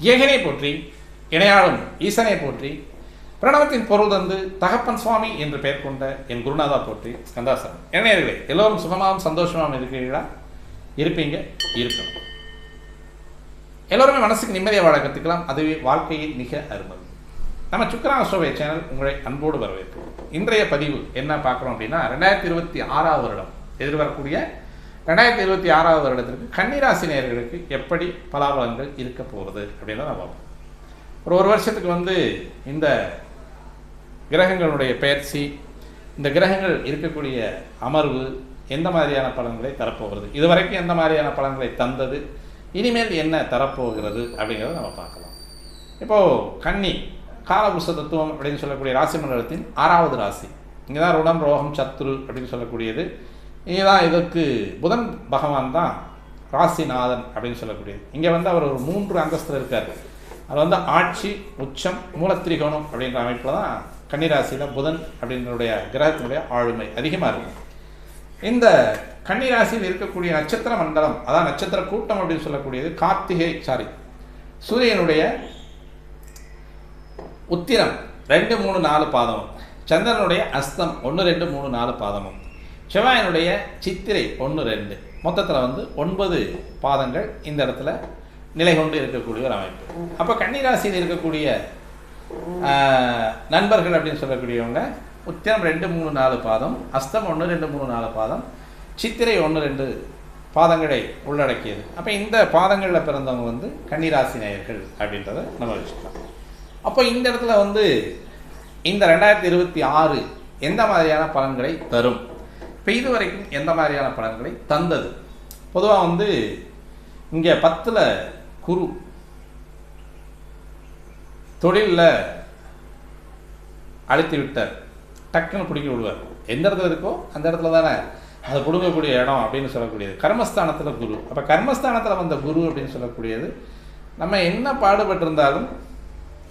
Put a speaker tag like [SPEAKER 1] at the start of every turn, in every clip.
[SPEAKER 1] ஏகனை போற்றி இணையாளும் ஈசனை போற்றி பிரணவத்தின் பொருள் தந்து தகப்பன் சுவாமி என்று பெயர் கொண்ட என் குருநாதா போற்றி ஸ்கந்தாசனம். இணையர்களே எல்லோரும் சுகமாகவும் சந்தோஷமாகவும் இருக்கிறீர்களா? இருப்பீங்க இருக்கணும். எல்லோருமே மனசுக்கு நிம்மதியை வாழ கற்றுக்கலாம் அதுவே வாழ்க்கையில் மிக அருமை. நம்ம சுக்கரா அசோவை சேனல் உங்களை அன்போடு வரவேற்கிறோம். இன்றைய பதிவு என்ன பார்க்குறோம் அப்படின்னா ரெண்டாயிரத்தி இருபத்தி ஆறாவது வருடம் எதிர்வரக்கூடிய ரெண்டாயிரத்தி இருபத்தி ஆறாவது வருடத்திற்கு கன்னிராசி நேர்களுக்கு எப்படி பலாபலங்கள் இருக்க போகிறது அப்படின்னு நம்ம பார்ப்போம். ஒரு ஒரு வருஷத்துக்கு வந்து இந்த கிரகங்களுடைய பெயர்ச்சி இந்த கிரகங்கள் இருக்கக்கூடிய அமர்வு எந்த மாதிரியான பலன்களை தரப்போகிறது இதுவரைக்கும் எந்த மாதிரியான பலன்களை தந்தது இனிமேல் என்ன தரப்போகிறது அப்படிங்கிறத நம்ம பார்க்கலாம். இப்போது கன்னி காலபுருஷ தத்துவம் அப்படின்னு சொல்லக்கூடிய ராசி மண்டலத்தின் ஆறாவது ராசி. இங்கே தான் ருடம் ரோகம் சத்ரு அப்படின்னு சொல்லக்கூடியது. இங்கே இதற்கு புதன் பகவான் தான் ராசிநாதன் அப்படின்னு சொல்லக்கூடியது. இங்கே வந்து அவர் ஒரு மூன்று அந்தஸ்தில் இருக்கார். அது வந்து ஆட்சி உச்சம் மூலத்திரிகோணம் அப்படின்ற அமைப்பில் தான் கன்னிராசியில் புதன் அப்படின்னுடைய கிரகத்தினுடைய ஆளுமை அதிகமாக இருக்கும் இந்த கன்னிராசியில் இருக்கக்கூடிய நட்சத்திர மண்டலம் அதான் நட்சத்திர கூட்டம் அப்படின்னு சொல்லக்கூடியது கார்த்திகை சாரி சூரியனுடைய உத்திரம் ரெண்டு மூணு நாலு பாதமும் சந்திரனுடைய அஸ்தம் ஒன்று ரெண்டு மூணு நாலு பாதமும். செவ்வாயனுடைய சித்திரை ஒன்று ரெண்டு. மொத்தத்தில் வந்து ஒன்பது பாதங்கள் இந்த இடத்துல நிலை கொண்டு இருக்கக்கூடிய ஒரு அமைப்பு. அப்போ கன்னிராசியில் இருக்கக்கூடிய நண்பர்கள் அப்படின்னு சொல்லக்கூடியவங்க உத்திரம் ரெண்டு மூணு நாலு பாதம் அஸ்தம் ஒன்று ரெண்டு மூணு நாலு பாதம் சித்திரை ஒன்று ரெண்டு பாதங்களை உள்ளடக்கியது. அப்போ இந்த பாதங்களில் பிறந்தவங்க வந்து கன்னிராசி நேயர்கள் அப்படின்றத நம்ம வச்சுக்கலாம். அப்போ இந்த இடத்துல வந்து இந்த ரெண்டாயிரத்தி இருபத்தி ஆறு எந்த மாதிரியான பலன்களை தரும்? இப்போ இது வரைக்கும் எந்த மாதிரியான பலன்களை தந்தது? பொதுவாக வந்து இங்கே பத்தில் குரு தொழிலில் அழுத்தி விட்டார். டக்குன்னு பிடிக்க விடுவார். எந்த இடத்துல இருக்கோ அந்த இடத்துல தானே. அது பிடுங்கக்கூடிய இடம் அப்படின்னு சொல்லக்கூடியது. கர்மஸ்தானத்தில் குரு. அப்போ கர்மஸ்தானத்தில் வந்த குரு அப்படின்னு சொல்லக்கூடியது நம்ம என்ன பாடுபட்டிருந்தாலும்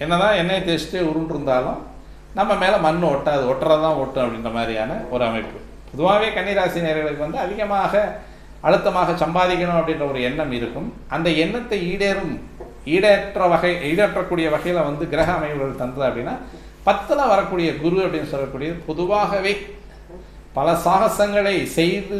[SPEAKER 1] என்ன தான் எண்ணெய் தேய்ச்சிட்டு உருண்டிருந்தாலும் நம்ம மேலே மண் ஒட்டாது ஒட்டுறது தான் ஒட்டும் அப்படின்ற மாதிரியான ஒரு அமைப்பு. பொதுவாகவே கன்னிராசி நேர்களுக்கு வந்து அதிகமாக அழுத்தமாக சம்பாதிக்கணும் அப்படின்ற ஒரு எண்ணம் இருக்கும். அந்த எண்ணத்தை ஈடேறும் ஈடேற்ற வகை ஈடேற்றக்கூடிய வகையில் வந்து கிரக அமைவுகள் தந்தது அப்படின்னா பத்தில் வரக்கூடிய குரு அப்படின்னு சொல்லக்கூடியது பொதுவாகவே பல சாகசங்களை செய்து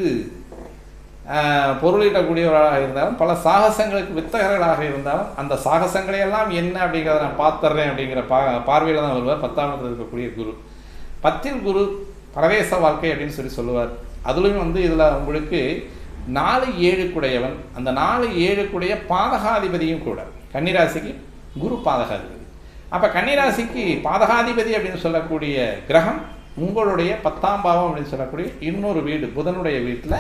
[SPEAKER 1] ஆஹ், பொருளீட்டக்கூடியவர்களாக இருந்தாலும் பல சாகசங்களுக்கு வித்தகர்களாக இருந்தாலும் அந்த சாகசங்களை எல்லாம் என்ன அப்படிங்கிறத நான் பார்த்துட்றேன் அப்படிங்கிற பா பார்வையில் தான் வருவார். பத்தாம் இடத்தில் இருக்கக்கூடிய குரு. பத்தில் குரு பரவேச வாழ்க்கை அப்படின்னு சொல்லி சொல்லுவார். அதுலேயும் வந்து இதில் உங்களுக்கு நாலு ஏழுக்குடையவன் அந்த நாலு ஏழுக்குடைய பாதகாதிபதியும் கூட. கன்னிராசிக்கு குரு பாதகாதிபதி. அப்போ கன்னிராசிக்கு பாதகாதிபதி அப்படின்னு சொல்லக்கூடிய கிரகம் உங்களுடைய பத்தாம் பாவம் அப்படின்னு சொல்லக்கூடிய இன்னொரு வீடு புதனுடைய வீட்டில்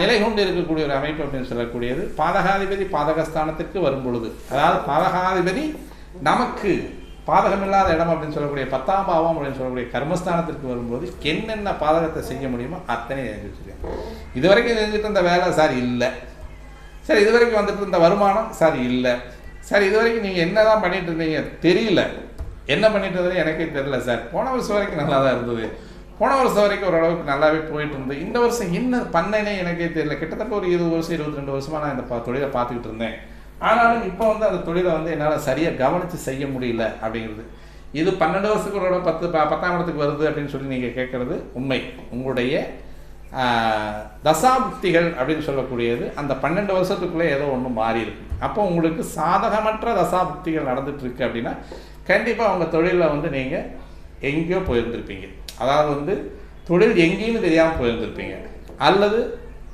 [SPEAKER 1] நிலை கொண்டு இருக்கக்கூடிய ஒரு அமைப்பு அப்படின்னு சொல்லக்கூடியது. பாதகாதிபதி பாதகஸ்தானத்திற்கு வரும் பொழுது அதாவது பாதகாதிபதி நமக்கு பாதகமில்லாத இடம் அப்படின்னு சொல்லக்கூடிய பத்தாம் பாவம் அப்படின்னு சொல்லக்கூடிய கர்மஸ்தானத்திற்கு வரும்போது என்னென்ன பாதகத்தை செய்ய முடியுமோ அத்தனை செஞ்சு வச்சிருக்கேன் இது வரைக்கும் செஞ்சுட்டு இருந்த வேலை சார் இல்லை. சரி இது வரைக்கும் வந்துட்டு இருந்த வருமானம் சார் இல்லை. சார் இது வரைக்கும் நீங்கள் என்ன தான் பண்ணிட்டு இருந்தீங்க தெரியல. என்ன பண்ணிட்டு இருந்தது எனக்கே தெரியல சார். போன வருஷம் வரைக்கும் நல்லா தான் இருந்தது. போன வருஷம் வரைக்கும் ஓரளவுக்கு நல்லாவே போயிட்டு இருந்தது. இந்த வருஷம் என்ன பண்ணேனே எனக்கே தெரியல. கிட்டத்தட்ட ஒரு இருபது வருஷம் இருபத்தி ரெண்டு வருஷமாக நான் இந்த தொழிலை பார்த்துக்கிட்டு இருந்தேன். ஆனாலும் இப்போ வந்து அந்த தொழிலை வந்து என்னால் சரியாக கவனித்து செய்ய முடியல அப்படிங்கிறது. இது பன்னெண்டு வருஷத்துக்குள்ள பத்து ப- பத்தாம் இடத்துக்கு வருது அப்படின்னு சொல்லி நீங்கள் கேட்குறது உண்மை. உங்களுடைய தசாபுக்திகள் அப்படின்னு சொல்லக்கூடியது அந்த பன்னெண்டு வருஷத்துக்குள்ளே ஏதோ ஒன்று மாறி இருக்கு அப்போ உங்களுக்கு சாதகமற்ற தசாபுக்திகள் நடந்துகிட்ருக்கு அப்படின்னா கண்டிப்பாக உங்கள் தொழிலில் வந்து நீங்கள் எங்கேயோ போயிருந்திருப்பீங்க. அதாவது வந்து தொழில் எங்கேயும் தெரியாமல் போயிருந்திருப்பீங்க. அல்லது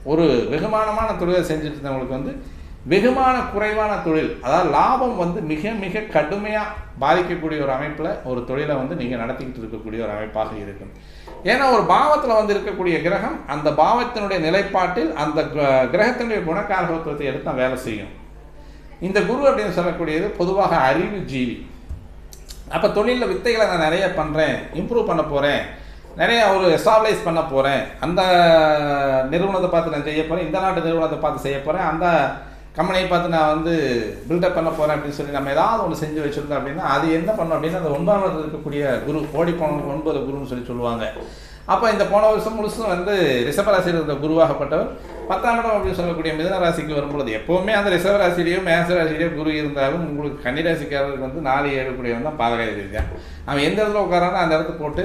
[SPEAKER 1] ஒரு வெகுமானமான தொழிலை செஞ்சுட்டு இருந்தவங்களுக்கு வந்து வெகுமான குறைவான தொழில். அதாவது லாபம் வந்து மிக மிக கடுமையாக பாதிக்கக்கூடிய ஒரு அமைப்பில் ஒரு தொழிலை வந்து நீங்கள் நடத்திக்கிட்டு இருக்கக்கூடிய ஒரு அமைப்பாக இருக்கும். ஏன்னா ஒரு பாவத்தில் வந்து இருக்கக்கூடிய கிரகம் அந்த பாவத்தினுடைய நிலைப்பாட்டில் அந்த கிரகத்தினுடைய குணக்காரகத்துவத்தை எடுத்து தான் வேலை செய்யும். இந்த குரு அப்படின்னு சொல்லக்கூடியது பொதுவாக அறிவு ஜீவி. அப்போ தொழிலில் வித்தைகளை நான் நிறைய பண்ணுறேன் இம்ப்ரூவ் பண்ண போகிறேன் நிறைய ஒரு எஸ்டாப்ளைஸ் பண்ண போகிறேன் அந்த நிறுவனத்தை பார்த்து நான் செய்ய போகிறேன் இந்த நாட்டு நிறுவனத்தை பார்த்து செய்ய போகிறேன் அந்த கம்பெனியை பார்த்து நான் வந்து பில்டப் பண்ண போகிறேன் அப்படின்னு சொல்லி நம்ம ஏதாவது ஒன்று செஞ்சு வச்சுருந்தோம் அப்படின்னா அது என்ன பண்ணோம் அப்படின்னா அந்த ஒன்பதாம் இருக்கக்கூடிய குரு ஓடி போன ஒன்பது குருன்னு சொல்லி சொல்லுவாங்க. அப்போ இந்த போன வருஷம் முழுசும் வந்து ரிஷபராசியில் இருந்த குருவாகப்பட்டவர் பத்தாம் இடம் அப்படின்னு சொல்லக்கூடிய மிதன ராசிக்கு வரும்பொழுது எப்போவுமே அந்த ரிசர்வ மேசராசிலேயோ குரு இருந்தாலும் உங்களுக்கு கன்னிராசிக்காரருக்கு வந்து நாலு ஏழு கூடியவன் தான் பாதகாதி ரீதியாக அவன் எந்த இடத்துல உட்காரானோ அந்த இடத்த போட்டு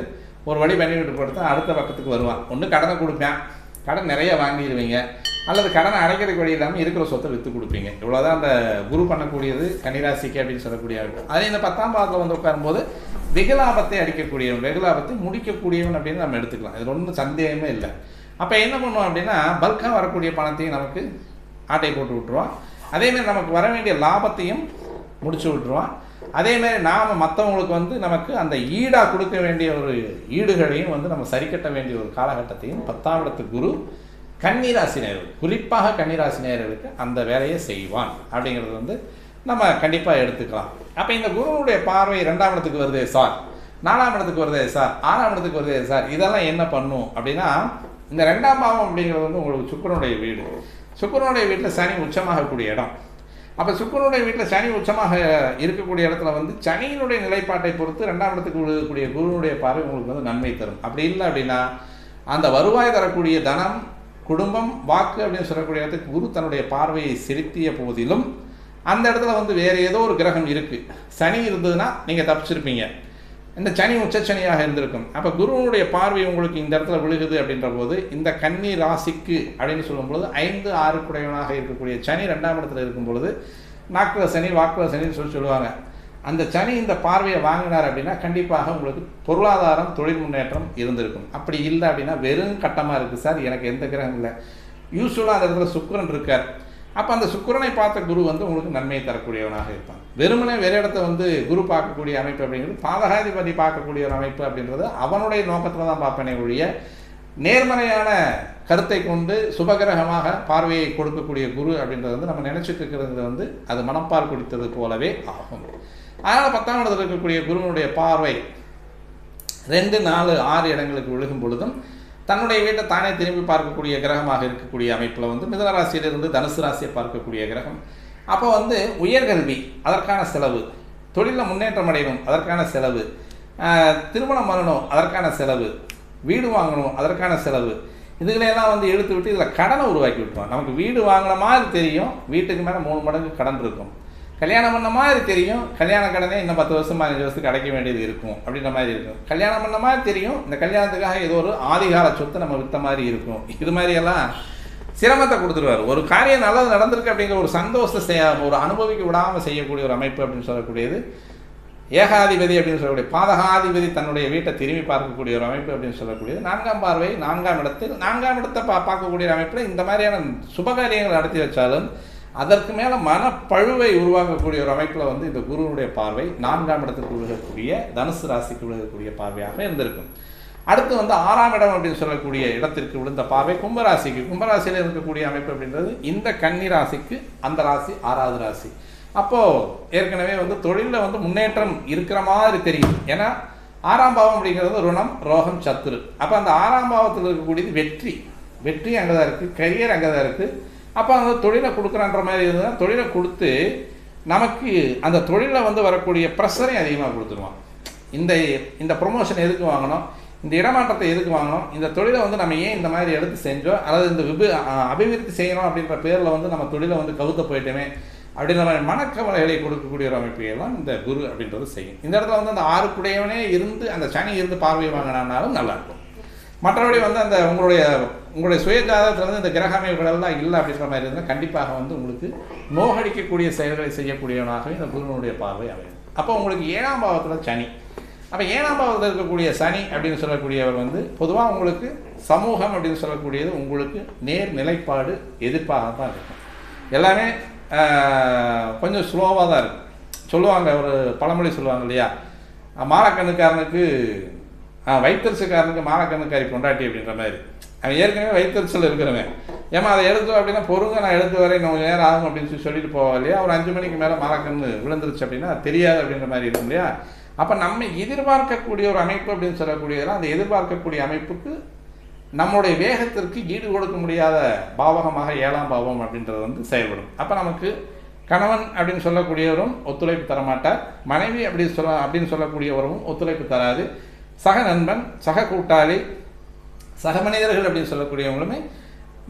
[SPEAKER 1] ஒரு வழி பண்ணி விட்டு போட்டு அடுத்த பக்கத்துக்கு வருவான். ஒன்று கடனை கொடுப்பேன். கடன் நிறைய வாங்கிடுவீங்க. அல்லது கடனை அடைக்கிறதுக்கு வழி இல்லாமல் இருக்கிற சொத்தை விற்று கொடுப்பீங்க. இவ்வளோதான் அந்த குரு பண்ணக்கூடியது கன்னிராசிக்கு அப்படின்னு சொல்லக்கூடிய ஆள். அதே இந்த பத்தாம் பாதத்தில் வந்து உட்காரும்போது வெகுலாபத்தை அடிக்கக்கூடியவன் வெகுலாபத்தை முடிக்கக்கூடியவன் அப்படின்னு நம்ம எடுத்துக்கலாம். இது ஒன்றும் சந்தேகமே இல்லை. அப்போ என்ன பண்ணுவோம் அப்படின்னா பல்காக வரக்கூடிய பணத்தையும் நமக்கு ஆட்டை போட்டு விட்டுருவான். அதேமாரி நமக்கு வர வேண்டிய லாபத்தையும் முடிச்சு விட்டுருவான். அதேமாரி நாம் மற்றவங்களுக்கு வந்து நமக்கு அந்த ஈடாக கொடுக்க வேண்டிய ஒரு ஈடுகளையும் வந்து நம்ம சரி கட்ட வேண்டிய ஒரு காலகட்டத்தையும் பத்தாம் இடத்து குரு கன்னிராசினியர்கள் குறிப்பாக கன்னிராசினியர்களுக்கு அந்த வேலையை செய்வான். அப்படிங்கிறது வந்து நம்ம கண்டிப்பாக எடுத்துக்கலாம். அப்போ இந்த குருவுடைய பார்வை ரெண்டாம் இடத்துக்கு வருதே சார் நாலாம் இடத்துக்கு வருதே சார் ஆறாம் இடத்துக்கு வருதே சார் இதெல்லாம் என்ன பண்ணும் அப்படின்னா இந்த ரெண்டாம் பாவம் அப்படிங்கிறது வந்து உங்களுக்கு சுக்கரனுடைய வீடு. சுக்கரனுடைய வீட்டில் சனி உச்சமாகக்கூடிய இடம். அப்போ சுக்கரனுடைய வீட்டில் சனி உச்சமாக இருக்கக்கூடிய இடத்துல வந்து சனியினுடைய நிலைப்பாட்டை பொறுத்து ரெண்டாம் இடத்துக்கு விழுகக்கூடிய குருனுடைய பார்வை உங்களுக்கு வந்து நன்மை தரும். அப்படி இல்லை அப்படின்னா அந்த வருவாய் தரக்கூடிய தனம் குடும்பம் வாக்கு அப்படின்னு சொல்லக்கூடிய இடத்துக்கு குரு தன்னுடைய பார்வையை செலுத்திய போதிலும் அந்த இடத்துல வந்து வேறு ஏதோ ஒரு கிரகம் இருக்குது சனி இருந்ததுன்னா நீங்கள் தப்பிச்சிருப்பீங்க. இந்த சனி உச்சச்சனியாக இருந்திருக்கும். அப்போ குருவனுடைய பார்வை உங்களுக்கு இந்த இடத்துல விழுகுது அப்படின்ற போது இந்த கன்னி ராசிக்கு அப்படின்னு சொல்லும்பொழுது ஐந்து ஆறு குடையவனாக இருக்கக்கூடிய சனி ரெண்டாம் இடத்துல இருக்கும் பொழுது நாக்குல சனி வாக்குல சனின்னு சொல்லி சொல்லுவாங்க. அந்த சனி இந்த பார்வையை வாங்கினார் அப்படின்னா கண்டிப்பாக உங்களுக்கு பொருளாதாரம் தொழில் முன்னேற்றம் இருந்திருக்கும். அப்படி இல்லை அப்படின்னா வெறும் கட்டமாக இருக்குது சார். எனக்கு எந்த கிரகம் இல்லை. யூஸ்வலாக அந்த இடத்துல சுக்கரன் இருக்கார். அப்போ அந்த சுக்கரனை பார்த்த குரு வந்து உங்களுக்கு நன்மையை தரக்கூடியவனாக இருப்பான். வெறுமனே வேறு இடத்த வந்து குரு பார்க்கக்கூடிய அமைப்பு அப்படிங்கிறது பாதகாதிபதி பார்க்கக்கூடிய ஒரு அமைப்பு அப்படின்றது அவனுடைய நோக்கத்தில் தான் பார்ப்பேனே ஒழிய நேர்மறையான கருத்தை கொண்டு சுபகிரகமாக பார்வையை கொடுக்கக்கூடிய குரு அப்படின்றது வந்து நம்ம நினச்சிட்டு இருக்கிறது வந்து அது மனப்பால் குடித்தது போலவே ஆகும். அதனால் பத்தாம் இடத்துல இருக்கக்கூடிய குருவனுடைய பார்வை ரெண்டு நாலு ஆறு இடங்களுக்கு விழுகும் பொழுதும் தன்னுடைய வீட்டை தானே திரும்பி பார்க்கக்கூடிய கிரகமாக இருக்கக்கூடிய அமைப்பில் வந்து மிதன ராசியிலிருந்து தனுசு ராசியை பார்க்கக்கூடிய கிரகம். அப்போ வந்து உயர்கல்வி அதற்கான செலவு. தொழிலில் முன்னேற்றம் அடையணும் அதற்கான செலவு. திருமணம் பண்ணணும் அதற்கான செலவு. வீடு வாங்கணும் அதற்கான செலவு. இதுகளையெல்லாம் வந்து எடுத்து விட்டு இதில் கடனை உருவாக்கி விட்டுருவோம் நமக்கு வீடு வாங்கின மாதிரி தெரியும் வீட்டுக்கு மேலே மூணு மடங்கு கடன் இருக்கும். கல்யாணம் பண்ண மாதிரி தெரியும். கல்யாண கடனே இன்னும் பத்து வருஷம் பதினஞ்சு வருஷத்துக்கு அடைக்க வேண்டியது இருக்கும் அப்படின்ற மாதிரி இருக்கும். கல்யாணம் பண்ண மாதிரி தெரியும். இந்த கல்யாணத்துக்காக ஏதோ ஒரு ஆதிகால சொத்தை நம்ம விற்ற மாதிரி இருக்கும். இது மாதிரியெல்லாம் சிரமத்தை கொடுத்துருவார். ஒரு காரியம் நல்லது நடந்திருக்கு அப்படிங்கிற ஒரு சந்தோஷத்தை செய்ய ஒரு அனுபவிக்க விடாமல் செய்யக்கூடிய ஒரு அமைப்பு அப்படின்னு சொல்லக்கூடியது. ஏகாதிபதி அப்படின்னு சொல்லக்கூடிய பாதகாதிபதி தன்னுடைய வீட்டை திரும்பி பார்க்கக்கூடிய ஒரு அமைப்பு அப்படின்னு சொல்லக்கூடியது. நான்காம் பார்வை நான்காம் இடத்தில் நான்காம் இடத்தை பா பார்க்கக்கூடிய அமைப்பில் இந்த மாதிரியான சுபகாரியங்கள் நடத்தி வச்சாலும் அதற்கு மேலே மனப்பழுவை உருவாக்கக்கூடிய ஒரு அமைப்பில் வந்து இந்த குருவுடைய பார்வை நான்காம் இடத்துக்கு விழுகக்கூடிய தனுசு ராசிக்கு விழுகக்கூடிய பார்வையாக இருந்திருக்கும். அடுத்து வந்து ஆறாம் இடம் அப்படின்னு சொல்லக்கூடிய இடத்திற்கு விழுந்த பார்வை கும்பராசிக்கு. கும்பராசியில் இருக்கக்கூடிய அமைப்பு அப்படின்றது இந்த கன்னி ராசிக்கு அந்த ராசி ஆறாவது ராசி. அப்போது ஏற்கனவே வந்து தொழிலில் வந்து முன்னேற்றம் இருக்கிற மாதிரி தெரியும் ஏன்னா ஆறாம் பாவம் அப்படிங்கிறது ருணம் ரோகம் சத்துரு. அப்போ அந்த ஆறாம் பாவத்தில் இருக்கக்கூடியது வெற்றி. வெற்றி அங்கே தான் இருக்குது கரியர் அங்கே தான் இருக்குது அப்போ அந்த தொழிலை கொடுக்குறன்ற மாதிரி இருந்தால் தொழிலை கொடுத்து நமக்கு அந்த தொழிலில் வந்து வரக்கூடிய ப்ரெஷரையும் அதிகமாக கொடுத்துருவான். இந்த இந்த ப்ரொமோஷன் எதுக்கு வாங்கணும்? இந்த இடமாற்றத்தை எதுக்கு வாங்கணும்? இந்த தொழிலை வந்து நம்ம ஏன் இந்த மாதிரி எடுத்து செஞ்சோம்? அல்லது இந்த விபு அபிவிருத்தி செய்யணும் அப்படின்ற பேரில் வந்து நம்ம தொழிலை வந்து கவுத்த போயிட்டோமே அப்படின்ற மாதிரி மனக்கவலைகளை கொடுக்கக்கூடிய ஒரு அமைப்பையெல்லாம் இந்த குரு அப்படின்றது செய்யும். இந்த இடத்துல வந்து அந்த ஆறுக்குடையவனே இருந்து அந்த சனி இருந்து பார்வை வாங்கினாலும் நல்லாயிருக்கும் மற்றபடி வந்து அந்த உங்களுடைய உங்களுடைய சுய ஜாதகத்தில் வந்து இந்த கிரக அமைப்புகள் எல்லாம் இல்லை அப்படின்ற மாதிரி இருந்தால் கண்டிப்பாக வந்து உங்களுக்கு நோகடிக்கக்கூடிய செயல்களை செய்யக்கூடியவனாகவே இந்த குருவனுடைய பார்வை அமையும். அப்போ உங்களுக்கு ஏழாம் பாவத்தில் சனி. அப்போ ஏழாம் பாவத்தில் இருக்கக்கூடிய சனி அப்படின்னு சொல்லக்கூடியவர் வந்து பொதுவாக உங்களுக்கு சமூகம் அப்படின்னு சொல்லக்கூடியது உங்களுக்கு நேர் நிலைப்பாடு எதிர்ப்பாக தான் இருக்கும். எல்லாமே கொஞ்சம் ஸ்லோவாக தான் இருக்கும். சொல்லுவாங்க ஒரு பழமொழி சொல்லுவாங்க இல்லையா? மாலக்கண்ணுக்காரனுக்கு வைத்தரிசுக்காரனுக்கு மாலக்கண்ணுக்காரி கொண்டாட்டி அப்படின்ற மாதிரி. அவன் ஏற்கனவே வைத்தரிசல் இருக்கிறவன். ஏமா அதை எடுத்தோம் அப்படின்னா பொறுங்க நான் எடுத்து வரேன் இன்னும் கொஞ்சம் நேரம் ஆகும் அப்படின்னு சொல்லி சொல்லிட்டு போவா இல்லையா? ஒரு அஞ்சு மணிக்கு மேலே மாலக்கண்ணு விழுந்துருச்சு அப்படின்னா தெரியாது அப்படின்ற மாதிரி இருக்கும் இல்லையா? அப்போ நம்ம எதிர்பார்க்கக்கூடிய ஒரு அமைப்பு அப்படின்னு சொல்லக்கூடியதெல்லாம் அந்த எதிர்பார்க்கக்கூடிய அமைப்புக்கு நம்முடைய வேகத்திற்கு ஈடு கொடுக்க முடியாத பாவகமாக ஏழாம் பாவம் அப்படின்றது வந்து செயல்படும். அப்போ நமக்கு கணவன் அப்படின்னு சொல்லக்கூடியவரும் ஒத்துழைப்பு தரமாட்டார். மனைவி அப்படி சொல்ல அப்படின்னு சொல்லக்கூடியவரும் ஒத்துழைப்பு தராது. சக நண்பன் சக கூட்டாளி சக மனிதர்கள் அப்படின்னு சொல்லக்கூடியவங்களுமே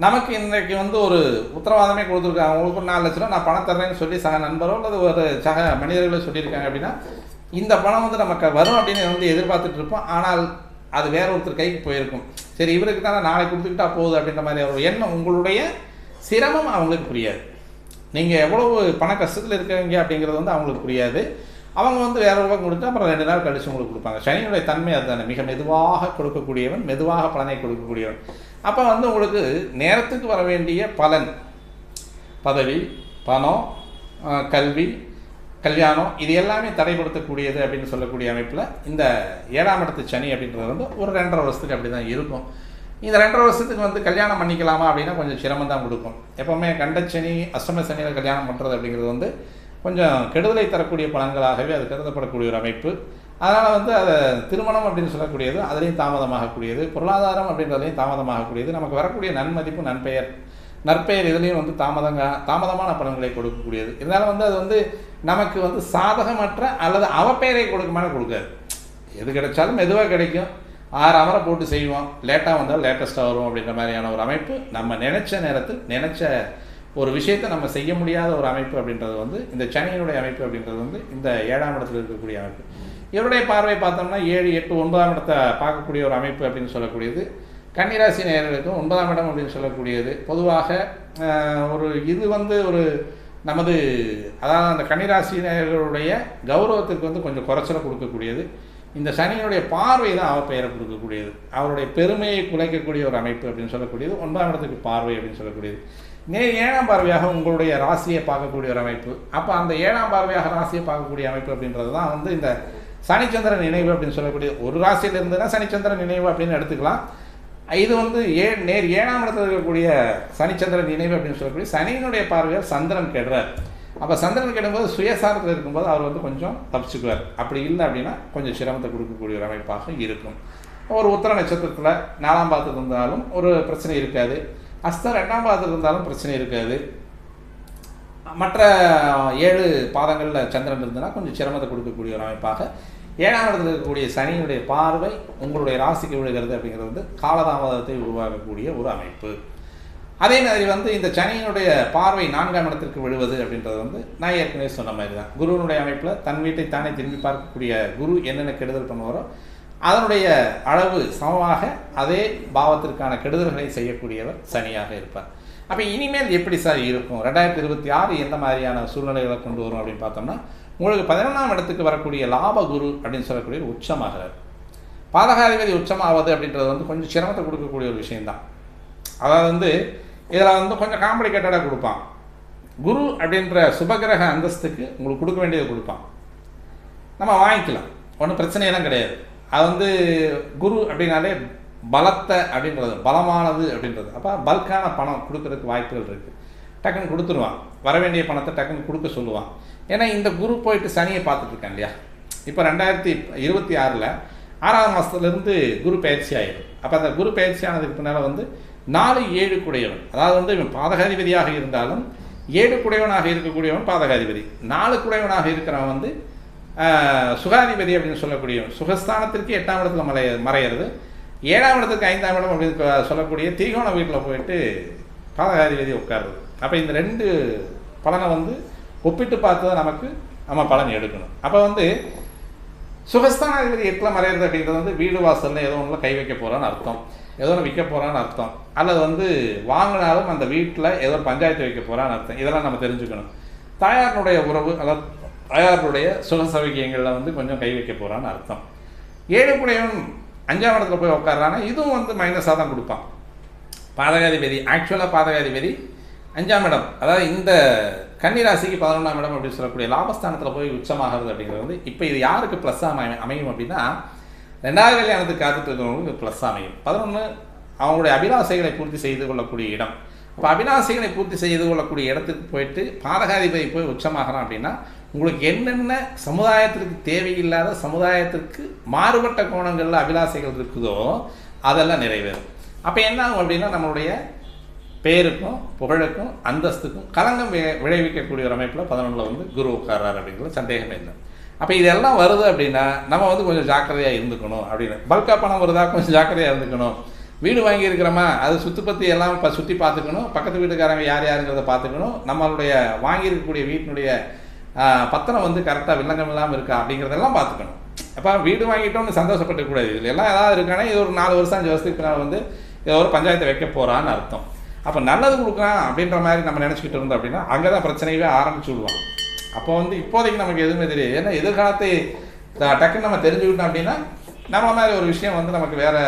[SPEAKER 1] நமக்கு இன்றைக்கு வந்து ஒரு உத்தரவாதமே கொடுத்துருக்காங்க. அவங்களுக்கு ஒரு நாலு லட்ச ரூபா நான் பணம் தர்றேன்னு சொல்லி சக நண்பரோ அல்லது ஒரு சக மனிதர்களோ சொல்லியிருக்காங்க அப்படின்னா இந்த பணம் வந்து நமக்கு வரும் அப்படின்னு வந்து எதிர்பார்த்துட்டு இருப்போம். ஆனால் அது வேற ஒருத்தர் கைக்கு போயிருக்கும். சரி இவருக்கு தானே நாளைக்கு கொடுத்துக்கிட்டா போகுது அப்படின்ற மாதிரி ஒரு எண்ணம் உங்களுடைய சிரமம் அவங்களுக்கு புரியாது. நீங்கள் எவ்வளவு பண கஷ்டத்தில் இருக்கிறீங்க அப்படிங்கிறது வந்து அவங்களுக்கு புரியாது. அவங்க வந்து வேற ரூபாய் கொடுத்து அப்புறம் ரெண்டு நாள் கழிச்சு உங்களுக்கு கொடுப்பாங்க. சனியினுடைய தன்மை அதுதானே. மிக மெதுவாக கொடுக்கக்கூடியவன் மெதுவாக பலனை கொடுக்கக்கூடியவன். அப்போ வந்து உங்களுக்கு நேரத்துக்கு வர வேண்டிய பலன். பதவி பணம் கல்வி கல்யாணம் இது எல்லாமே தடைப்படுத்தக்கூடியது அப்படின்னு சொல்லக்கூடிய அமைப்பில் இந்த ஏழாம் இடத்து சனி அப்படின்றது வந்து ஒரு ரெண்டரை வருஷத்துக்கு அப்படி தான் இருக்கும். இந்த ரெண்டரை வருஷத்துக்கு வந்து கல்யாணம் பண்ணிக்கலாமா அப்படின்னா கொஞ்சம் சிரமம் தான் கொடுக்கும். எப்போவுமே கண்டச்சனி அஷ்டம சனியில் கல்யாணம் பண்ணுறது அப்படிங்கிறது வந்து கொஞ்சம் கெடுதலை தரக்கூடிய பலன்களாகவே அது கருதப்படக்கூடிய ஒரு அமைப்பு. அதனால் வந்து அதை திருமணம் அப்படின்னு சொல்லக்கூடியது அதுலேயும் தாமதமாகக்கூடியது. பொருளாதாரம் அப்படின்றதுலையும் தாமதமாகக்கூடியது. நமக்கு வரக்கூடிய நன்மதிப்பு நன்பெயர் நற்பெயர் இதுலேயும் வந்து தாமதங்க தாமதமான பலன்களை கொடுக்கக்கூடியது. இருந்தாலும் வந்து அது வந்து நமக்கு வந்து சாதகமற்ற அல்லது அவப்பெயரை கொடுக்குமான கொடுக்காது. எது கிடைச்சாலும் மெதுவாக கிடைக்கும். ஆறு அமரை போட்டு செய்வோம். லேட்டாக வந்தால் லேட்டஸ்ட்டாக வரும் அப்படின்ற மாதிரியான ஒரு அமைப்பு. நம்ம நினச்ச நேரத்தில் நினச்ச ஒரு விஷயத்தை நம்ம செய்ய முடியாத ஒரு அமைப்பு அப்படின்றது வந்து இந்த சனியினுடைய அமைப்பு அப்படின்றது வந்து இந்த ஏழாம் இடத்துல இருக்கக்கூடிய அமைப்பு. இவருடைய பார்வை பார்த்தோம்னா ஏழு எட்டு ஒன்பதாம் இடத்தை பார்க்கக்கூடிய ஒரு அமைப்பு அப்படின்னு சொல்லக்கூடியது. கன்னிராசி நேயர்களுக்கும் ஒன்பதாம் இடம் அப்படின்னு சொல்லக்கூடியது. பொதுவாக ஒரு இது வந்து ஒரு நமது அதாவது அந்த கன்னிராசி கௌரவத்துக்கு கௌரவத்திற்கு வந்து கொஞ்சம் குறைச்சலை கொடுக்கக்கூடியது. இந்த சனியினுடைய பார்வை தான் அவ பெயரை கொடுக்கக்கூடியது. அவருடைய பெருமையை குலைக்கக்கூடிய ஒரு அமைப்பு அப்படின்னு சொல்லக்கூடியது. ஒன்பதாம் இடத்துக்கு பார்வை அப்படின்னு சொல்லக்கூடியது. நே ஏழாம் பார்வையாக உங்களுடைய ராசியை பார்க்கக்கூடிய ஒரு அமைப்பு. அப்போ அந்த ஏழாம் பார்வையாக ராசியை பார்க்கக்கூடிய அமைப்பு அப்படின்றது தான் வந்து இந்த சனிச்சந்திரன் நினைவு அப்படின்னு சொல்லக்கூடிய ஒரு ராசியில் இருந்ததுன்னா சனிச்சந்திரன் நினைவு அப்படின்னு எடுத்துக்கலாம். இது வந்து ஏ நேர் ஏழாம் இடத்துல இருக்கக்கூடிய சனிச்சந்திரன் நினைவு அப்படின்னு சொல்லக்கூடிய சனியினுடைய பார்வையால் சந்திரன் கெடுறார். அப்போ சந்திரன் கெடும்போது சுயசாரத்தில் இருக்கும்போது அவர் வந்து கொஞ்சம் தப்பிச்சுக்குவார். அப்படி இல்லை அப்படின்னா கொஞ்சம் சிரமத்தை கொடுக்கக்கூடிய ஒரு அமைப்பாக இருக்கும். ஒரு உத்தர நட்சத்திரத்தில் நாலாம் பாதத்தில் இருந்தாலும் ஒரு பிரச்சனை இருக்காது. அஸ்தம் ரெண்டாம் பாதத்தில் இருந்தாலும் பிரச்சனை இருக்காது. மற்ற ஏழு பாதங்களில் சந்திரன் இருந்ததுன்னா கொஞ்சம் சிரமத்தை கொடுக்கக்கூடிய ஒரு அமைப்பாக. ஏழாம் இடத்துல இருக்கக்கூடிய சனியினுடைய பார்வை உங்களுடைய ராசிக்கு விழுகிறது அப்படிங்கிறது வந்து காலதாமதத்தை உருவாக்கக்கூடிய ஒரு அமைப்பு. அதே மாதிரி வந்து இந்த சனியினுடைய பார்வை நான்காம் இடத்திற்கு விழுவது அப்படின்றது வந்து நான் ஏற்கனவே சொன்ன மாதிரி தான் குருவினுடைய அமைப்பில் தன் வீட்டை தானே திரும்பி பார்க்கக்கூடிய குரு என்னென்ன கெடுதல் பண்ணுவாரோ அதனுடைய அளவு சமமாக அதே பாவத்திற்கான கெடுதல்களை செய்யக்கூடியவர் சனியாக இருப்பார். அப்போ இனிமேல் எப்படி சார் இருக்கும்? ரெண்டாயிரத்தி இருபத்தி ஆறு எந்த மாதிரியான சூழ்நிலைகளை கொண்டு வரும் அப்படின்னு பார்த்தோம்னா உங்களுக்கு பதினொன்றாம் இடத்துக்கு வரக்கூடிய லாப குரு அப்படின்னு சொல்லக்கூடிய உச்சமாகிறார். பாதகாதிபதி உச்சமாவது அப்படின்றது வந்து கொஞ்சம் சிரமத்தை கொடுக்கக்கூடிய ஒரு விஷயந்தான் அதாவது வந்து இதில் வந்து கொஞ்சம் காம்ப்ளிகேட்டடாக கொடுப்பான். குரு அப்படின்ற சுபகிரக அந்தஸ்துக்கு உங்களுக்கு கொடுக்க வேண்டியதை கொடுப்பான். நம்ம வாங்கிக்கலாம். ஒன்றும் பிரச்சனையெல்லாம் கிடையாது. அது வந்து குரு அப்படின்னாலே பலத்தை அப்படின்றது பலமானது அப்படின்றது. அப்போ பல்கான பணம் கொடுக்கறதுக்கு வாய்ப்புகள் இருக்குது டக்குன்னு கொடுத்துருவான். வர வேண்டிய பணத்தை டக்குன்னு கொடுக்க சொல்லுவான். ஏன்னா இந்த குரு போயிட்டு சனியை பார்த்துட்ருக்கேன் இல்லையா? இப்போ ரெண்டாயிரத்தி இருபத்தி ஆறில் ஆறாவது மாதத்துலேருந்து குரு பயிற்சி ஆயிடும் அப்போ அந்த குரு பயிற்சி ஆனதுக்கு பின்னால் வந்து நாலு ஏழு குடையவன். அதாவது வந்து இவன் பாதகாதிபதியாக இருந்தாலும் ஏழு குடையவனாக இருக்கக்கூடியவன் பாதகாதிபதி. நாலு குடையவனாக இருக்கிறவன் வந்து சுகாதிபதி அப்படின்னு சொல்லக்கூடிய சுகஸ்தானத்திற்கு எட்டாம் இடத்துல மலைய மறையிறது. ஏழாம் இடத்துக்கு ஐந்தாம் இடம் அப்படின்னு சொல்லக்கூடிய திரிகோண வீட்டில் போயிட்டு பாதகாதிபதி உட்காருது அப்போ இந்த ரெண்டு பலனை வந்து ஒப்பிட்டு பார்த்து தான் நமக்கு நம்ம பலன் எடுக்கணும். அப்போ வந்து சுகஸ்தானாதிபதி எட்டில் மறையிறது அப்படின்றது வந்து வீடு வாசலில் ஏதோ ஒன்றில் கை வைக்க போகிறான்னு அர்த்தம். ஏதோ ஒன்று விற்க போகிறான்னு அர்த்தம். அல்லது வந்து வாங்கினாலும் அந்த வீட்டில் ஏதோ ஒரு பஞ்சாயத்து வைக்க போகிறான்னு அர்த்தம். இதெல்லாம் நம்ம தெரிஞ்சுக்கணும். தாயாருடைய உறவு அதாவது அயாருடைய சுக சவிக்கியங்களில் வந்து கொஞ்சம் கை வைக்க போகிறான்னு அர்த்தம். ஏழு அஞ்சாம் இடத்துல போய் உட்கார்றானா இதுவும் வந்து மைனஸாக தான் கொடுப்பான். பாதகாதிபதி ஆக்சுவலாக பாதகாதிபதி அஞ்சாம் இடம். அதாவது இந்த கன்னிராசிக்கு பதினொன்றாம் இடம் அப்படின்னு சொல்லக்கூடிய லாபஸ்தானத்தில் போய் உச்சமாகிறது அப்படிங்கிறது வந்து இப்போ இது யாருக்கு ப்ளஸ்ஸாக அமை அமையும் அப்படின்னா ரெண்டாவது கல்யாணத்துக்கு காத்துட்டு இருக்கிறவங்களுக்கு ப்ளஸ் அமையும். பதினொன்று அவங்களுடைய அபிலாசைகளை பூர்த்தி செய்து கொள்ளக்கூடிய இடம். இப்போ அபிலாசைகளை பூர்த்தி செய்து கொள்ளக்கூடிய இடத்துக்கு போயிட்டு பாதகாதிபதி போய் உச்சமாகிறான் அப்படின்னா உங்களுக்கு என்னென்ன சமுதாயத்திற்கு தேவையில்லாத சமுதாயத்திற்கு மாறுபட்ட கோணங்களில் அபிலாசைகள் இருக்குதோ அதெல்லாம் நிறைவேறும். அப்போ என்ன ஆகும் அப்படின்னா நம்மளுடைய பேருக்கும் புகழுக்கும் அந்தஸ்துக்கும் களங்கம் விளைவிக்கக்கூடிய ஒரு அமைப்பில் பதினொன்றில் வந்து குரு உட்கார்றாரு அப்படிங்கிறது சந்தேகமே இல்லை. அப்போ இதெல்லாம் வருது அப்படின்னா நம்ம வந்து கொஞ்சம் ஜாக்கிரதையாக இருந்துக்கணும் அப்படின்னு. பல்காக பணம் வருதா கொஞ்சம் ஜாக்கிரதையாக இருந்துக்கணும். வீடு வாங்கியிருக்கிறோமா அது சுற்றி பற்றி எல்லாம் இப்போ சுற்றி பார்த்துக்கணும். பக்கத்து வீட்டுக்காரங்க யார் யாருங்கிறத பார்த்துக்கணும். நம்மளுடைய வாங்கியிருக்கக்கூடிய வீட்டினுடைய பத்திரம் வந்து கரெக்டாக வில்லங்கம் இல்லாமல் இருக்கா அப்படிங்கிறதெல்லாம் பார்த்துக்கணும். அப்போ வீடு வாங்கிட்டோம்னு சந்தோஷப்பட்டுக்கூடாது இதில் எல்லாம் ஏதாவது இருக்கானே இது ஒரு நாலு வருஷம் அஞ்சு வருஷத்துக்கு பின்னால் வந்து ஏதோ ஒரு பஞ்சாயத்தை வைக்க போகிறான்னு அர்த்தம். அப்போ நல்லது கொடுக்குறான் அப்படின்ற மாதிரி நம்ம நினச்சிக்கிட்டு இருந்தோம் அப்படின்னா அங்கே தான் பிரச்சனையவே ஆரம்பிச்சு விடுவான் அப்போ வந்து இப்போதைக்கு நமக்கு எதுவுமே தெரியாது. ஏன்னா எதிர்காலத்தை டக்குன்னு நம்ம தெரிஞ்சுக்கிட்டோம் அப்படின்னா நம்ம மாதிரி ஒரு விஷயம் வந்து நமக்கு வேறு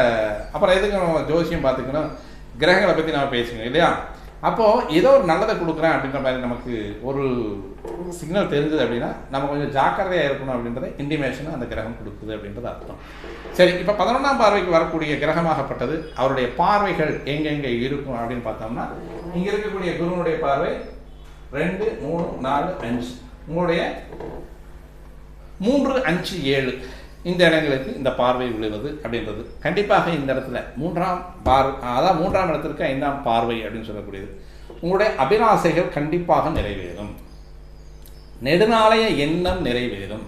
[SPEAKER 1] அப்புறம் எதுக்கு நம்ம ஜோசியம் பார்த்துக்கணும்? கிரகங்களை பற்றி நம்ம பேசிக்கணும் இல்லையா? அப்போது ஏதோ ஒரு நல்லதை கொடுக்குறேன் அப்படின்ற மாதிரி நமக்கு ஒரு சிக்னல் தெரிஞ்சது அப்படின்னா நம்ம கொஞ்சம் ஜாக்கிரதையாக இருக்கணும் அப்படின்றத இன்டிமேஷனை அந்த கிரகம் கொடுக்குது அப்படின்றது அர்த்தம். சரி இப்போ பதினொன்றாம் பார்வைக்கு வரக்கூடிய கிரகமாகப்பட்டது அவருடைய பார்வைகள் எங்கெங்கே இருக்கும் அப்படின்னு பார்த்தோம்னா இங்கே இருக்கக்கூடிய குருவனுடைய பார்வை ரெண்டு மூணு நாலு அஞ்சு. உங்களுடைய மூன்று அஞ்சு ஏழு. இந்த இடங்களுக்கு இந்த பார்வை விழுவது அப்படின்றது. கண்டிப்பாக இந்த இடத்துல மூன்றாம் பார் அதான் மூன்றாம் இடத்திற்கு ஐந்தாம் பார்வை அப்படின்னு சொல்லக்கூடியது. உங்களுடைய அபிலாசைகள் கண்டிப்பாக நிறைவேறும். நெடுநாளைய எண்ணம் நிறைவேறும்.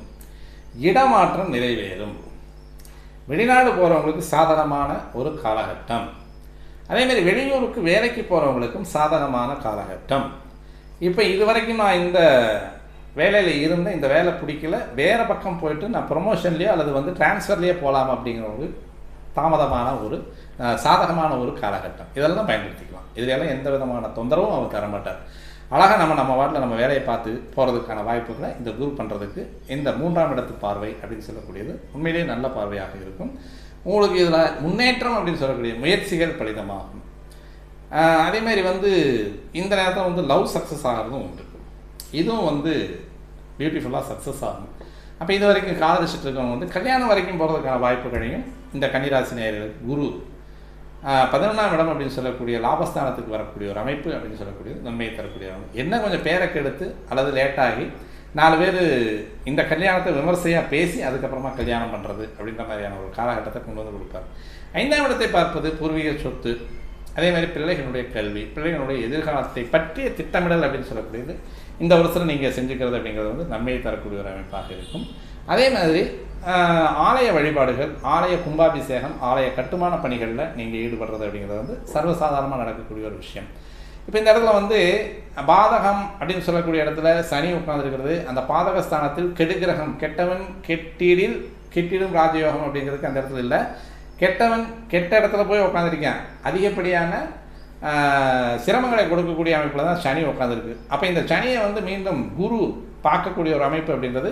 [SPEAKER 1] இடமாற்றம் நிறைவேறும். வெளிநாடு போகிறவங்களுக்கு சாதகமான ஒரு காலகட்டம். அதேமாரி வெளியூருக்கு வேலைக்கு போகிறவங்களுக்கும் சாதகமான காலகட்டம். இப்போ இது வரைக்கும் நான் இந்த வேலையில் இருந்து இந்த வேலை பிடிக்கல வேறு பக்கம் போயிட்டு நான் ப்ரொமோஷன்லேயோ அல்லது வந்து டிரான்ஸ்ஃபர்லேயே போகலாம் அப்படிங்கிற ஒரு தாமதமான ஒரு சாதகமான ஒரு காலகட்டம். இதெல்லாம் பயன்படுத்திக்கலாம். இதுலெல்லாம் எந்த விதமான தொந்தரவும் அவர் தரமாட்டார் அழகாக நம்ம நம்ம வாட்டில் நம்ம வேலையை பார்த்து போகிறதுக்கான வாய்ப்புகளை இந்த குரு பண்ணுறதுக்கு இந்த மூன்றாம் இடத்து பார்வை அப்படின்னு சொல்லக்கூடியது உண்மையிலேயே நல்ல பார்வையாக இருக்கும். உங்களுக்கு இதில் முன்னேற்றம் அப்படின்னு சொல்லக்கூடிய முயற்சிகள் பலிதமாகும். அதேமாரி வந்து இந்த நேரத்தில் வந்து லவ் சக்ஸஸ் ஆகிறதும் உண்டு. இதுவும் வந்து பியூட்டிஃபுல்லாக சக்ஸஸ் ஆகும். அப்போ இது வரைக்கும் காதலிச்சுட்டு இருக்கவங்க வந்து கல்யாணம் வரைக்கும் போகிறதுக்கான வாய்ப்புகளையும் இந்த கன்னிராசி நேயர்களுக்கு குரு பதினொன்றாம் இடம் அப்படின்னு சொல்லக்கூடிய லாபஸ்தானத்துக்கு வரக்கூடிய ஒரு அமைப்பு அப்படின்னு சொல்லக்கூடிய நன்மையை தரக்கூடிய என்ன கொஞ்சம் பேரை கெடுத்து அல்லது லேட்டாகி நாலு பேர் இந்த கல்யாணத்தை விமர்சையாக பேசி அதுக்கப்புறமா கல்யாணம் பண்ணுறது அப்படின்ற மாதிரியான ஒரு காலகட்டத்தை கொண்டு வந்து கொடுப்பார். ஐந்தாம் இடத்தை பார்ப்பது பூர்வீக சொத்து அதே மாதிரி பிள்ளைகளுடைய கல்வி பிள்ளைகளுடைய எதிர்காலத்தை பற்றிய திட்டமிடல் அப்படின்னு சொல்லக்கூடியது. இந்த வருஷத்தில் நீங்கள் செஞ்சுக்கிறது அப்படிங்கிறது வந்து நன்மையை தரக்கூடிய ஒரு அமைப்பாக இருக்கும். அதே மாதிரி ஆலய வழிபாடுகள் ஆலய கும்பாபிஷேகம் ஆலய கட்டுமான பணிகளில் நீங்கள் ஈடுபடுறது அப்படிங்கிறது வந்து சர்வசாதாரணமாக நடக்கக்கூடிய ஒரு விஷயம். இப்போ இந்த இடத்துல வந்து பாதகம் அப்படின்னு சொல்லக்கூடிய இடத்துல சனி உட்கார்ந்துருக்கிறது. அந்த பாதக ஸ்தானத்தில் கெடுகிரகம் கெட்டவன் கெட்டிடில் கெட்டிடும் ராஜயோகம் அப்படிங்கிறதுக்கு அந்த இடத்துல இல்லை. கெட்டவன் கெட்ட இடத்துல போய் உட்காந்துருக்கேன் அதிகப்படியான சிரமங்களை கொடுக்கக்கூடிய அமைப்பில் தான் சனி உட்காந்துருக்கு அப்போ இந்த சனியை வந்து மீண்டும் குரு பார்க்கக்கூடிய ஒரு அமைப்பு அப்படின்றது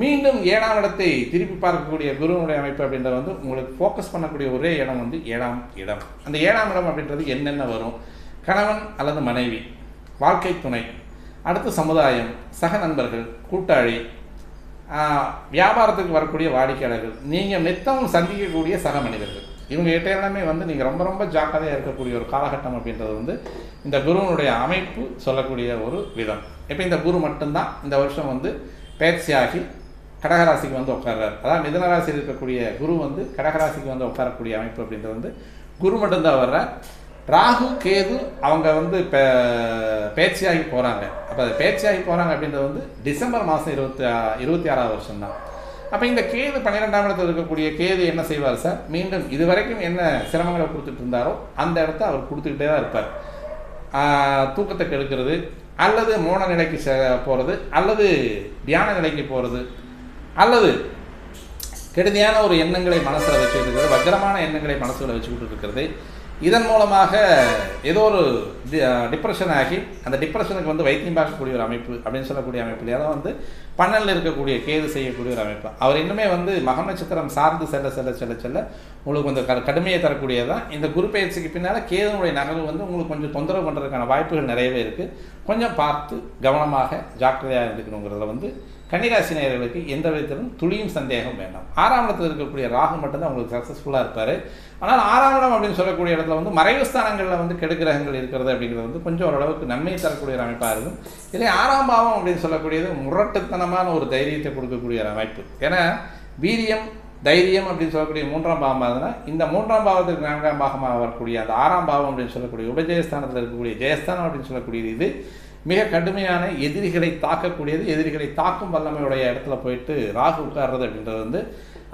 [SPEAKER 1] மீண்டும் ஏழாம் இடத்தை திருப்பி பார்க்கக்கூடிய குருவனுடைய அமைப்பு அப்படின்றது வந்து உங்களுக்கு ஃபோக்கஸ் பண்ணக்கூடிய ஒரே இடம் வந்து ஏழாம் இடம். அந்த ஏழாம் இடம் அப்படின்றது என்னென்ன வரும்? கணவன் அல்லது மனைவி வாழ்க்கை துணை அடுத்து சமுதாயம் சக நண்பர்கள் கூட்டாளி வியாபாரத்துக்கு வரக்கூடிய வாடிக்கையாளர்கள். நீங்கள் நித்தம் சந்திக்கக்கூடிய சக மனிதர்கள். இவங்ககிட்ட எல்லாமே வந்து நீங்கள் ரொம்ப ரொம்ப ஜாக்கிரதையாக இருக்கக்கூடிய ஒரு காலகட்டம் அப்படின்றது வந்து இந்த குருவனுடைய அமைப்பு சொல்லக்கூடிய ஒரு விதம். இப்போ இந்த குரு மட்டும்தான் இந்த வருஷம் வந்து பேச்சியாகி கடகராசிக்கு வந்து உட்கார்றாரு. அதாவது மிதனராசியில் இருக்கக்கூடிய குரு வந்து கடகராசிக்கு வந்து உட்காரக்கூடிய அமைப்பு அப்படின்றது வந்து குரு மட்டும்தான் வர்ற ராகு கேது அவங்க வந்து இப்போ பேச்சியாகி போகிறாங்க அப்போ அது பேச்சியாகி போகிறாங்க அப்படின்றது வந்து டிசம்பர் மாதம் இருபத்தி இருபத்தி ஆறாவது வருஷம் தான் அப்போ இந்த கேது பன்னிரெண்டாம் இடத்துல இருக்கக்கூடிய கேது என்ன செய்வார் சார்? மீண்டும் இதுவரைக்கும் என்ன சிரமங்களை கொடுத்துட்டு இருந்தாரோ அந்த இடத்த அவர் கொடுத்துக்கிட்டே தான் இருப்பார். தூக்கத்தை கெடுக்கிறது அல்லது மோன நிலைக்கு போகிறது அல்லது தியான நிலைக்கு போகிறது அல்லது கெடுதியான ஒரு எண்ணங்களை மனசில் வச்சுக்கிட்டு இருக்கிறது வஜ்ரமான எண்ணங்களை மனசில் வச்சுக்கிட்டு இருக்கிறது இதன் மூலமாக ஏதோ ஒரு டிப்ரெஷன் ஆகி அந்த டிப்ரெஷனுக்கு வந்து வைத்தியம் பார்க்கக்கூடிய ஒரு அமைப்பு அப்படின்னு சொல்லக்கூடிய அமைப்பு ஏதோ வந்து பன்னலில் இருக்கக்கூடிய கேது செய்யக்கூடிய ஒரு அமைப்பு. அவர் இன்னுமே வந்து மக நட்சத்திரம் சார்ந்து செல்ல செல்ல செல்ல செல்ல உங்களுக்கு கொஞ்சம் க கடுமையை தரக்கூடியதான் இந்த குரு பயிற்சிக்கு பின்னால் கேதுனுடைய நகர்வு வந்து உங்களுக்கு கொஞ்சம் தொந்தரவு பண்ணுறதுக்கான வாய்ப்புகள் நிறையவே இருக்குது கொஞ்சம் பார்த்து கவனமாக ஜாக்கிரதையாக இருந்துக்கணுங்கிறதுல வந்து கன்னிராசி நேயர்களுக்கு எந்த விதத்திலும் துளியும் சந்தேகம் வேண்டாம். ஆறாம் இடத்துல இருக்கக்கூடிய ராகு மட்டும்தான் உங்களுக்கு சக்ஸஸ்ஃபுல்லாக இருப்பார். ஆனால் ஆறாம் இடம் அப்படின்னு சொல்லக்கூடிய இடத்துல வந்து மறைவு ஸ்தானங்களில் வந்து கெடுக்கிரகங்கள் இருக்கிறது அப்படிங்கிறது வந்து கொஞ்சம் ஓரளவுக்கு நன்மை தரக்கூடிய ஒரு அமைப்பாக இருக்கும். இதே ஆறாம் பாவம் அப்படின்னு சொல்லக்கூடியது முரட்டுத்தனமான ஒரு தைரியத்தை கொடுக்கக்கூடிய ஒரு அமைப்பு. ஏன்னா வீரியம் தைரியம் அப்படின்னு சொல்லக்கூடிய மூன்றாம் பாவமாக இருந்ததுன்னா இந்த மூன்றாம் பாவத்திற்கு நான்காம் பாகமாக வரக்கூடிய அந்த ஆறாம் பாவம் அப்படின்னு சொல்லக்கூடிய உபஜயஸ்தானத்தில் இருக்கக்கூடிய ஜெயஸ்தானம் அப்படின்னு சொல்லக்கூடியது இது. மிக கடுமையான எதிரிகளை தாக்கக்கூடியது எதிரிகளை தாக்கும் வல்லமையுடைய இடத்துல போயிட்டு ராகு உட்கார்றது அப்படின்றது வந்து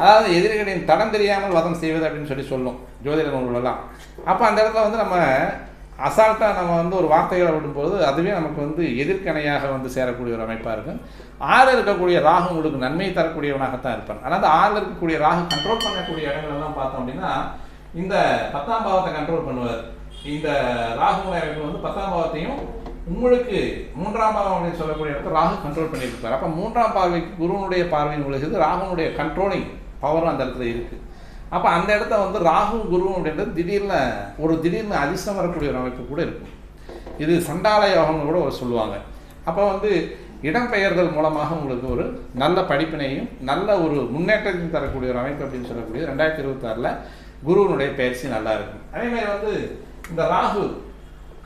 [SPEAKER 1] அதாவது எதிரிகளின் தடம் தெரியாமல் வதம் செய்வது அப்படின்னு சொல்லி சொல்லும் ஜோதிட நூல்களெல்லாம் அப்போ அந்த இடத்துல வந்து நம்ம அசால்ட்டாக நம்ம வந்து ஒரு வார்த்தைகளை விடும்போது அதுவே நமக்கு வந்து எதிர்க்கணையாக வந்து சேரக்கூடிய ஒரு அமைப்பாக இருக்கும். ஆறில் இருக்கக்கூடிய ராகு உங்களுக்கு நன்மை தரக்கூடியவனாகத்தான் இருப்பான். ஆனால் அந்த ஆறில் இருக்கக்கூடிய ராகு கண்ட்ரோல் பண்ணக்கூடிய இடங்கள்லாம் பார்த்தோம் அப்படின்னா இந்த பத்தாம் பாவத்தை கண்ட்ரோல் பண்ணுவார். இந்த ராகு வந்து பத்தாம் பாவத்தையும் உங்களுக்கு மூன்றாம் பாவம் அப்படின்னு சொல்லக்கூடிய இடத்துல ராகு கண்ட்ரோல் பண்ணியிருப்பார் அப்போ மூன்றாம் பார்வைக்கு குருவனுடைய பார்வையின் உங்களுக்கு ராகுனுடைய கண்ட்ரோலிங் பவர் அந்த இடத்துல இருக்குது அப்போ அந்த இடத்த வந்து ராகு குரு அப்படின்றது திடீர்னு ஒரு திடீர்னு அதிர்ஷ்டம் வரக்கூடிய ஒரு அமைப்பு கூட இருக்கும். இது சண்டால யோகம்னு கூட ஒரு சொல்லுவாங்க. அப்போ வந்து இடம்பெயர்தல் மூலமாக உங்களுக்கு ஒரு நல்ல படிப்பினையும் நல்ல ஒரு முன்னேற்றத்தையும் தரக்கூடிய ஒரு அமைப்பு அப்படின்னு சொல்லக்கூடிய ரெண்டாயிரத்தி இருபத்தாறில் குருவனுடைய பயிற்சி நல்லா இருக்கும் அதே மாதிரி வந்து இந்த ராகு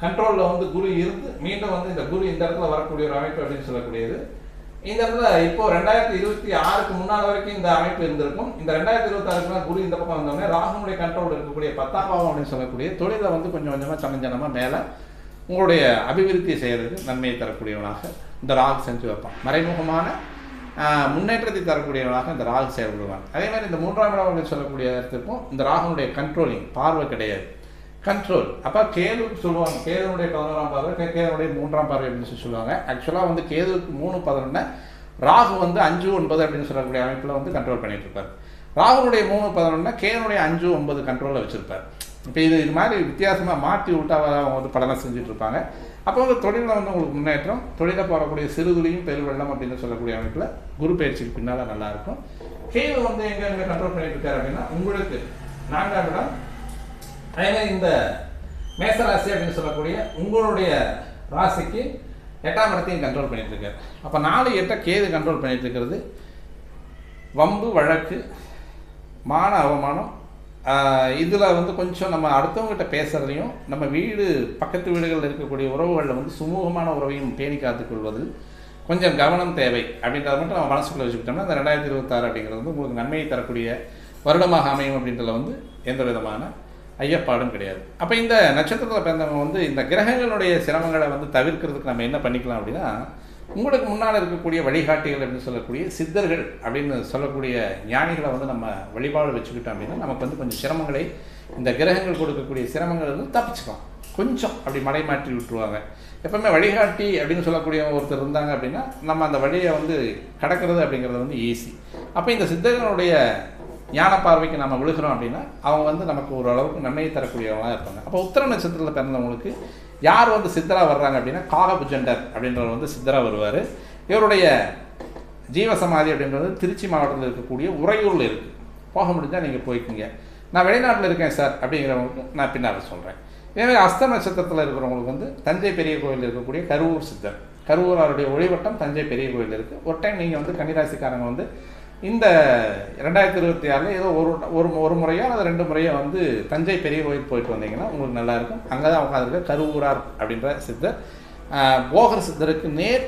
[SPEAKER 1] கண்ட்ரோலில் வந்து குரு இருந்து மீண்டும் வந்து இந்த குரு இந்த இடத்துல வரக்கூடிய ஒரு அமைப்பு அப்படின்னு சொல்லக்கூடியது. இந்த இடத்துல இப்போ ரெண்டாயிரத்தி இருபத்தி ஆறுக்கு முன்னால் வரைக்கும் இந்த அமைப்பு இருந்திருக்கும். இந்த ரெண்டாயிரத்தி இருபத்தாறுக்குலாம் குரு இந்த பக்கம் வந்தோடனே ராகுனுடைய கண்ட்ரோல் இருக்கக்கூடிய பத்தாம் பாவம் அப்படின்னு சொல்லக்கூடிய தொழிலை வந்து கொஞ்சம் கொஞ்சமாக சமஞ்சனமாக மேலே உங்களுடைய அபிவிருத்தி செய்கிறதுக்கு நன்மையை தரக்கூடியவனாக இந்த ராகு செஞ்சு வைப்பான். மறைமுகமான முன்னேற்றத்தை தரக்கூடியவனாக இந்த ராகு செயல்படுவான். அதே மாதிரி இந்த மூன்றாம் இடம் அப்படின்னு சொல்லக்கூடிய இடத்துக்கும் இந்த ராகுனுடைய கண்ட்ரோலிங் பார்வை கிடையாது. கண்ட்ரோல் அப்போ கேதுன்னு சொல்லுவாங்க. கேதுனுடைய பதினோராம் பார்வை கே- கேதுனுடைய மூன்றாம் பார்வை அப்படின்னு சொல்லி சொல்லுவாங்க. ஆக்சுவலாக வந்து கேதுவுக்கு மூணு பதினொன்று ராகு வந்து அஞ்சு ஒன்பது அப்படின்னு சொல்லக்கூடிய அமைப்பில் வந்து கண்ட்ரோல் பண்ணிட்டு இருப்பார் ராகுனுடைய மூணு பதினொன்று கேதுனுடைய அஞ்சு ஒன்பது கண்ட்ரோலில் வச்சுருப்பார். இப்போ இது இது மாதிரி வித்தியாசமாக மாற்றி விட்டா அவங்க வந்து பலனை செஞ்சுட்டு இருப்பாங்க அப்போ வந்து தொழிலில் வந்து உங்களுக்கு முன்னேற்றம் தொழிலை போகக்கூடிய சிறுதுளியும் பெருவெள்ளம் அப்படின்னு சொல்லக்கூடிய அமைப்பில் குரு பயிற்சிக்கு பின்னால் நல்லாயிருக்கும் கேது வந்து எங்கே எங்கே கண்ட்ரோல் பண்ணிட்டு இருக்காரு அப்படின்னா உங்களுக்கு நான்காம் இடம் அதே மாதிரி இந்த மேசராசி அப்படின்னு சொல்லக்கூடிய உங்களுடைய ராசிக்கு எட்டாம் இடத்தையும் கண்ட்ரோல் பண்ணிட்டு இருக்காரு அப்போ நாலு எட்டை கேது கண்ட்ரோல் பண்ணிட்டு இருக்கிறது வம்பு வழக்கு மான அவமானம் இதில் வந்து கொஞ்சம் நம்ம அடுத்தவங்ககிட்ட பேசுகிறதையும் நம்ம வீடு பக்கத்து வீடுகளில் இருக்கக்கூடிய உறவுகளில் வந்து சுமூகமான உறவையும் பேணி காத்துக்கொள்வது கொஞ்சம் கவனம் தேவை அப்படின்றத மட்டும் நம்ம மனசுக்குள்ள வச்சுக்கிட்டோம்னா அந்த ரெண்டாயிரத்தி இருபத்தாறு அப்படிங்கிறது வந்து உங்களுக்கு நன்மையை தரக்கூடிய வருடமாக அமையும் அப்படின்றத வந்து எந்த விதமான ஐயப்பாடும் கிடையாது. அப்போ இந்த நட்சத்திரத்தில் பிறந்தவங்க வந்து இந்த கிரகங்களுடைய சிரமங்களை வந்து தவிர்க்கிறதுக்கு நம்ம என்ன பண்ணிக்கலாம் அப்படின்னா உங்களுக்கு முன்னால் இருக்கக்கூடிய வழிகாட்டிகள் அப்படின்னு சொல்லக்கூடிய சித்தர்கள் அப்படின்னு சொல்லக்கூடிய ஞானிகளை வந்து நம்ம வழிபாடு வச்சுக்கிட்டோம் அப்படின்னா நமக்கு வந்து கொஞ்சம் சிரமங்களை இந்த கிரகங்கள் கொடுக்கக்கூடிய சிரமங்கள் வந்து தப்பிச்சுக்கலாம் கொஞ்சம் அப்படி மலை மாற்றி விட்டுருவாங்க. எப்பவுமே வழிகாட்டி அப்படின்னு சொல்லக்கூடிய ஒருத்தர் இருந்தாங்க அப்படின்னா நம்ம அந்த வழியை வந்து கடக்கிறது அப்படிங்கிறது வந்து ஈஸி அப்போ இந்த சித்தர்களுடைய ஞான பார்வைக்கு நம்ம விழுகிறோம் அப்படின்னா அவங்க வந்து நமக்கு ஓரளவுக்கு நன்மையை தரக்கூடியவங்களாக இருப்பாங்க. அப்போ உத்தர நட்சத்திரத்தில் பிறந்தவங்களுக்கு யார் வந்து சித்தராக வர்றாங்க அப்படின்னா காகபுஜண்டர் அப்படின்றவர் வந்து சித்தராக வருவார். இவருடைய ஜீவசமாதி அப்படின்றது திருச்சி மாவட்டத்தில் இருக்கக்கூடிய உறையூரில் இருக்குது போக முடிஞ்சால் நீங்கள் போய்க்குங்க. நான் வெளிநாட்டில் இருக்கேன் சார் அப்படிங்கிறவங்களுக்கு நான் பின்னால் சொல்கிறேன் இதேமாதிரி அஸ்த நட்சத்திரத்தில் இருக்கிறவங்களுக்கு வந்து தஞ்சை பெரிய கோயில் இருக்கக்கூடிய கருவூர் சித்தர். கருவூராருடைய ஒளிவட்டம் தஞ்சை பெரிய கோயில் இருக்குது ஒரு டைம் நீங்கள் வந்து கன்னிராசிக்காரங்க வந்து இந்த ரெண்டாயிரத்தி இருபத்தி ஆறில் ஏதோ ஒரு ஒரு ஒரு முறையோ அல்லது ரெண்டு முறையோ வந்து தஞ்சை பெரிய கோயில் போயிட்டு வந்தீங்கன்னா உங்களுக்கு நல்லாயிருக்கும் அங்கே தான் உட்காந்துருக்க கருவூரார் அப்படின்ற சித்தர். போகர் சித்தருக்கு நேர்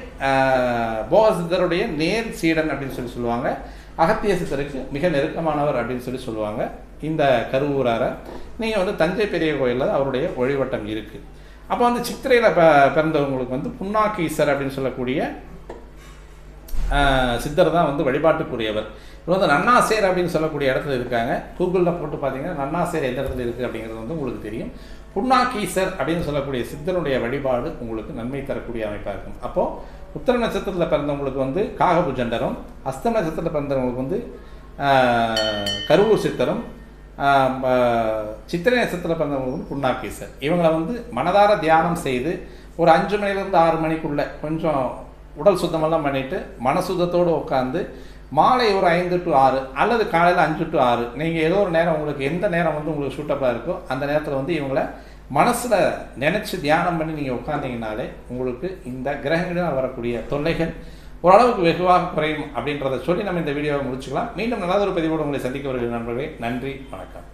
[SPEAKER 1] போகர் சித்தருடைய நேர் சீடன் அப்படின்னு சொல்லி சொல்லுவாங்க. அகத்திய சித்தருக்கு மிக நெருக்கமானவர் அப்படின்னு சொல்லி சொல்லுவாங்க இந்த கருவூராரை. நீங்கள் வந்து தஞ்சை பெரிய கோயிலில் அவருடைய வழிவட்டம் இருக்குது அப்போ வந்து சித்திரையில் ப பிறந்தவங்களுக்கு வந்து புன்னாக்கீசர் அப்படின்னு சொல்லக்கூடிய சித்தர் தான் வந்து வழிபாட்டுக்குரியவர். இவர் வந்து நன்னாசேர் அப்படின்னு சொல்லக்கூடிய இடத்துல இருக்காங்க. கூகுளில் போட்டு பார்த்தீங்கன்னா நன்னாசேர் எந்த இடத்துல இருக்குது அப்படிங்கிறது வந்து உங்களுக்கு தெரியும். புண்ணாக்கீசர் அப்படின்னு சொல்லக்கூடிய சித்தருடைய வழிபாடு உங்களுக்கு நன்மை தரக்கூடிய அமைப்பாக இருக்கும். அப்போது உத்தர நட்சத்திரத்தில் பிறந்தவங்களுக்கு வந்து காகபுஜண்டரும் அஸ்த நட்சத்திரத்தில் பிறந்தவங்களுக்கு வந்து கருவூர் சித்தரும் சித்திரை நட்சத்திரத்தில் பிறந்தவங்களுக்கு வந்து புண்ணாக்கீசர். இவங்களை வந்து மனதார தியானம் செய்து ஒரு அஞ்சு மணிலேருந்து ஆறு மணிக்குள்ளே கொஞ்சம் உடல் சுத்தமெல்லாம் பண்ணிவிட்டு மனசுத்தத்தோடு உட்காந்து மாலை ஒரு ஐந்து டு ஆறு அல்லது காலையில் அஞ்சு டு ஆறு நீங்கள் ஏதோ ஒரு நேரம் உங்களுக்கு எந்த நேரம் வந்து உங்களுக்கு சூட்டப்பாக இருக்கோ அந்த நேரத்தில் வந்து இவங்களை மனசில் நினச்சி தியானம் பண்ணி நீங்கள் உட்காந்தீங்கனாலே உங்களுக்கு இந்த கிரகங்களில் வரக்கூடிய தொல்லைகள் ஓரளவுக்கு வெகுவாக குறையும் அப்படின்றத சொல்லி நம்ம இந்த வீடியோவை முடிச்சுக்கலாம். மீண்டும் நல்லதொரு பதிவோடு உங்களை சந்திக்க வருகிற நண்பர்களே. நன்றி. வணக்கம்.